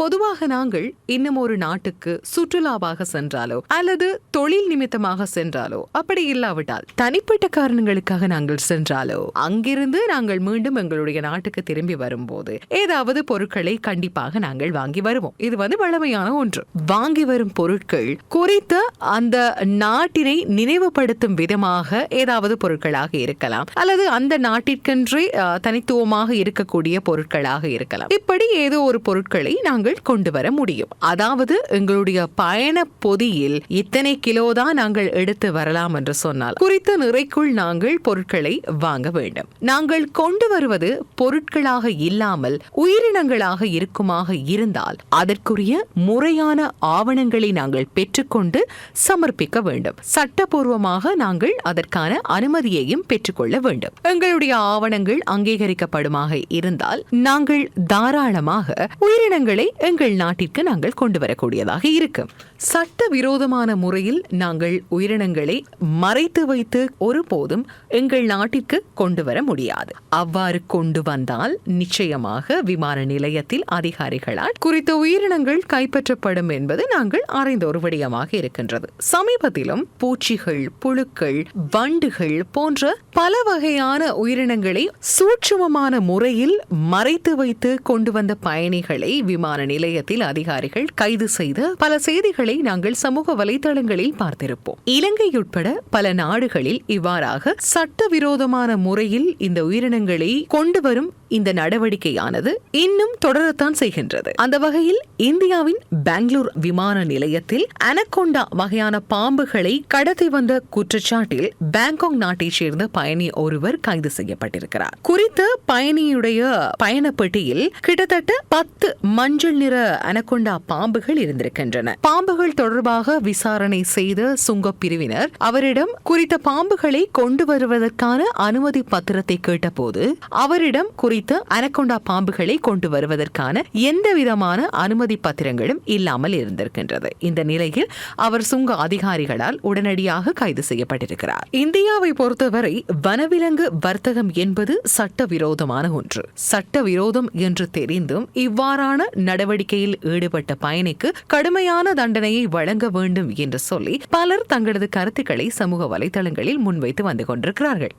பொதுவாக நாங்கள் இன்னும் ஒரு நாட்டுக்கு சுற்றுலாவாக சென்றாலோ அல்லது தொழில் நிமித்தமாக சென்றாலோ அப்படி இல்லாவிட்டால் தனிப்பட்ட காரணங்களுக்காக நாங்கள் சென்றாலோ அங்கிருந்து நாங்கள் மீண்டும் எங்களுடைய நாட்டுக்கு திரும்பி வரும்போது ஏதாவது பொருட்களை கண்டிப்பாக நாங்கள் வாங்கி வருவோம். இது வந்து வழமையான ஒன்று. வாங்கி வரும் பொருட்கள் குறித்த அந்த நாட்டினை நினைவுபடுத்தும் விதமாக ஏதாவது பொருட்களாக இருக்கலாம். அல்லது அந்த நாட்டிற்கென்றே தனித்துவமாக இருக்கக்கூடிய பொருட்களாக இருக்கலாம். இப்படி ஏதோ ஒரு பொருட்களை நாங்கள் கொண்டு வர முடியும். அதாவது எங்களுடைய பயண பொதியில் இத்தனை கிலோ தான் நாங்கள் எடுத்து வரலாம் என்று சொன்னால் குறித்த நிறைக்குள் நாங்கள் பொருட்களை வாங்க வேண்டும். நாங்கள் கொண்டு வருவது பொருட்களாக இல்லாமல் உயிரினங்களாக இருக்குமாக இருந்தால் அதற்குரிய முறையான ஆவணங்களை நாங்கள் பெற்றுக்கொண்டு சமர்ப்பிக்க வேண்டும். சட்டபூர்வமாக நாங்கள் அதற்கான அனுமதியையும் பெற்றுக்கொள்ள வேண்டும். எங்களுடைய ஆவணங்கள் அங்கீகரிக்கப்படுமாக இருந்தால் நாங்கள் தாராளமாக உயிரினங்களை எங்கள் நாட்டிற்கு நாங்கள் கொண்டு வரக்கூடியதாக இருக்கும் சட்டவிரோதமான முறையில் நாங்கள் உயிரினங்களை மறைத்து வைத்து ஒருபோதும் எங்கள் நாட்டிற்கு கொண்டு வர முடியாது. அவ்வாறு கொண்டு வந்தால் நிச்சயமாக விமான நிலையத்தில் அதிகாரிகளால் குறித்த உயிரினங்கள் கைப்பற்றப்படும் என்பது நாங்கள் அறிந்த ஒரு விடயமாக இருக்கின்றது. சமீபத்திலும் பூச்சிகள் புழுக்கள் வண்டுகள் போன்ற பல வகையான உயிரினங்களை சூட்சுமமான முறையில் மறைத்து வைத்து கொண்டு வந்த பயணிகளை விமான நிலையத்தில் அதிகாரிகள் கைது செய்த பல செய்திகளை நாங்கள் சமூக வலைதளங்களில் பார்த்திருப்போம். இலங்கை உட்பட பல நாடுகளில் இவ்வாறாக சட்டவிரோதமான முறையில் இந்த உயிரினங்களை கொண்டு வரும் இந்த நடவடிக்கையானது இன்னும் தொடரத்தான் செய்கின்றது. அந்த வகையில் இந்தியாவின் பெங்களூர் விமான நிலையத்தில் அனகொண்டா வகையான பாம்புகளை கடத்தி வந்த குற்றச்சாட்டில் பாங்காக் நாட்டைச் சேர்ந்த பயணி ஒருவர் கைது செய்யப்பட்டிருக்கிறார். குறித்த பயணியுடைய பயணப்பட்டியில் கிட்டத்தட்ட பத்து மஞ்சள் நிற அனகொண்டா பாம்புகள் இருந்திருக்கின்றன. பாம்புகள் தொடர்பாக விசாரணை செய்த சுங்க பிரிவினர் அவரிடம் குறித்த பாம்புகளை கொண்டு வருவதற்கான அனுமதி பத்திரத்தை கேட்டபோது அவரிடம் குறித்த அனகொண்டா பாம்புகளை கொண்டு வருவதற்கான எந்த விதமான அனுமதி பத்திரங்களும் இல்லாமல் இருந்திருக்கின்றது. இந்த நிலையில் அவர் சுங்க அதிகாரிகளால் உடனடியாக கைது செய்யப்பட்டிருக்கிறார். இந்தியாவை பொறுத்தவரை வனவிலங்கு வர்த்தகம் என்பது சட்டவிரோதமான ஒன்று. சட்டவிரோதம் என்று தெரிந்தும் இவ்வாறான நடவடிக்கையில் ஈடுபட்ட பயணிக்கு கடுமையான தண்டனையை வழங்க வேண்டும் என்று சொல்லி பலர் தங்களது கருத்துக்களை சமூக வலைதளங்களில் முன்வைத்து வந்து கொண்டிருக்கிறார்கள்.